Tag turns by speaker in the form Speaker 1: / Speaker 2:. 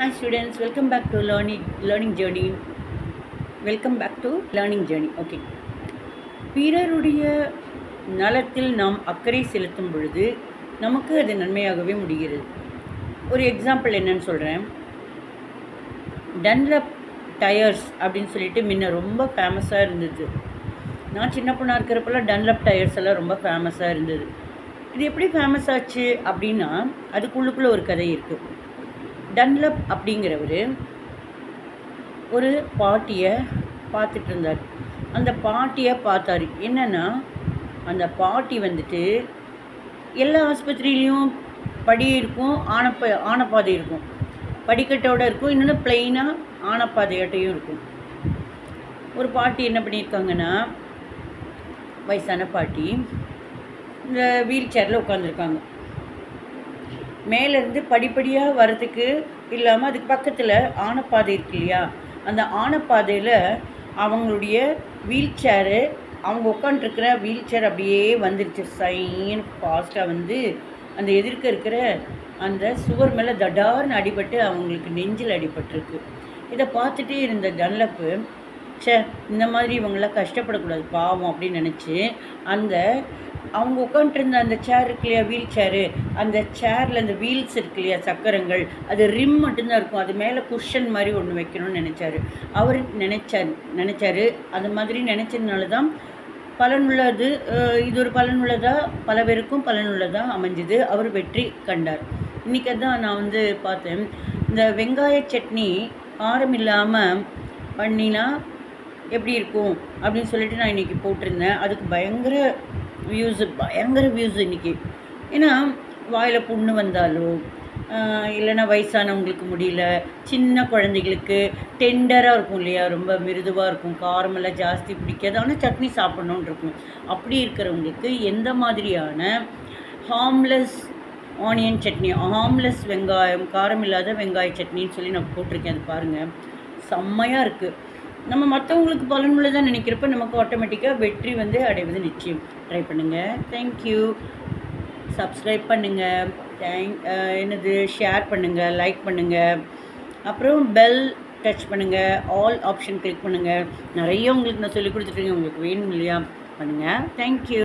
Speaker 1: Hi students welcome back to learning learning journey welcome back to learning journey okay பிறருடைய நலத்தில் நாம் அக்கறை செலுத்தும் பொழுது நமக்கு அது நன்மையாகவே முடிகிறது. ஒரு எக்ஸாம்பிள் என்னன்னு சொல்கிறேன் டன்லப் டயர்ஸ் அப்படின்னு சொல்லிட்டு முன்ன ரொம்ப ஃபேமஸாக இருந்தது. நான் சின்ன பொண்ணாக இருக்கிறப்பெல்லாம் டன்லப் டயர்ஸ் எல்லாம் ரொம்ப ஃபேமஸாக இருந்தது. இது எப்படி ஃபேமஸ் ஆச்சு அப்படின்னா அதுக்குள்ளுக்குள்ளே ஒரு கதை இருக்குது டன்லப் அப்படிங்கிறவர் ஒரு பாட்டியை பார்த்துட்டு இருந்தார் அந்த பாட்டியை பார்த்தாரு. என்னென்னா அந்த பாட்டி வந்துட்டு எல்லா ஆஸ்பத்திரியிலையும் படி இருக்கும் ஆனப்ப ஆனப்பாதை இருக்கும். படிக்கட்டோடு இருக்கும் இன்னொன்று பிளெயினாக ஆனப்பாதையாட்டையும் இருக்கும். ஒரு பாட்டி என்ன பண்ணியிருக்காங்கன்னா வயசான பாட்டி இந்த வீல் சேரில் உட்காந்துருக்காங்க மேலேருந்து படிப்படியாக வர்றதுக்கு இல்லாமல் அதுக்கு பக்கத்தில் ஆனப்பாதை இருக்கு இல்லையா? அந்த ஆனப்பாதையில் அவங்களுடைய வீல் சேரு அவங்க உட்காந்துருக்கிற வீல் சேர் அப்படியே வந்துருச்சு. சைன் ஃபாஸ்ட்டாக வந்து அந்த எதிர்க்க இருக்கிற அந்த சுவர் மேலே தடார்னு அடிபட்டு அவங்களுக்கு நெஞ்சில் அடிபட்டிருக்கு. இதை பார்த்துட்டே இருந்த டன்லப்பு ச்சே இந்த மாதிரி இவங்களாம் கஷ்டப்படக்கூடாது பாவம் அப்படின்னு நினச்சி அந்த அவங்க உட்காந்துருந்த அந்த சேர் இருக்கு இல்லையா வீல் சேரு அந்த சேரில் அந்த வீல்ஸ் இருக்கு இல்லையா சக்கரங்கள்? அது ரிம் மட்டும்தான் இருக்கும். அது மேலே குஷன் மாதிரி ஒன்று வைக்கணும்னு நினச்சாரு. அவர் நினச்சார் நினச்சாரு. அது மாதிரி நினச்சதுனால தான் பலனுள்ளது இது ஒரு பலனுள்ளதாக பல பேருக்கும் பலனுள்ளதாக அமைஞ்சுது. அவர் வெற்றி கண்டார். இன்றைக்கி தான் நான் வந்து பார்த்தேன். இந்த வெங்காய சட்னி காரம் இல்லாமல் பண்ணினா எப்படி இருக்கும்? அப்படின்னு சொல்லிட்டு நான் இன்றைக்கி போட்டிருந்தேன். அதுக்கு பயங்கர வியூஸு பயங்கர வியூஸ் இன்றைக்கி ஏன்னா வாயில் புண்ணு வந்தாலோ இல்லைன்னா வயசானவங்களுக்கு முடியல சின்ன குழந்தைகளுக்கு டெண்டராக இருக்கும் இல்லையா? ரொம்ப மிருதுவாக இருக்கும். காரமெல்லாம் ஜாஸ்தி பிடிக்காது. ஆனால் சட்னி சாப்பிட்ணுன்னு இருக்கும். அப்படி இருக்கிறவங்களுக்கு எந்த மாதிரியான ஹார்ம்லெஸ் ஆனியன் சட்னி ஹார்ம்லெஸ் வெங்காயம் காரம் இல்லாத வெங்காய சட்னின்னு சொல்லி நான் போட்டிருக்கேன். அது பாருங்கள் செம்மையாக இருக்குது நம்ம மற்றவங்களுக்கு பலனுள்ளதாக நினைக்கிறப்ப நமக்கு ஆட்டோமேட்டிக்காக வெற்றி வந்து அடைவது நிச்சயம். ட்ரை பண்ணுங்கள் தேங்க்யூ சப்ஸ்கிரைப் பண்ணுங்கள் தேங்க் என்னது? ஷேர் பண்ணுங்கள் லைக் பண்ணுங்கள் அப்புறம் பெல் டச் பண்ணுங்கள் ஆல் ஆப்ஷன் கிளிக் பண்ணுங்கள் நிறைய உங்களுக்கு நான் சொல்லி கொடுத்துட்ருக்கேன் உங்களுக்கு வேணும் இல்லையா? பண்ணுங்கள் தேங்க்யூ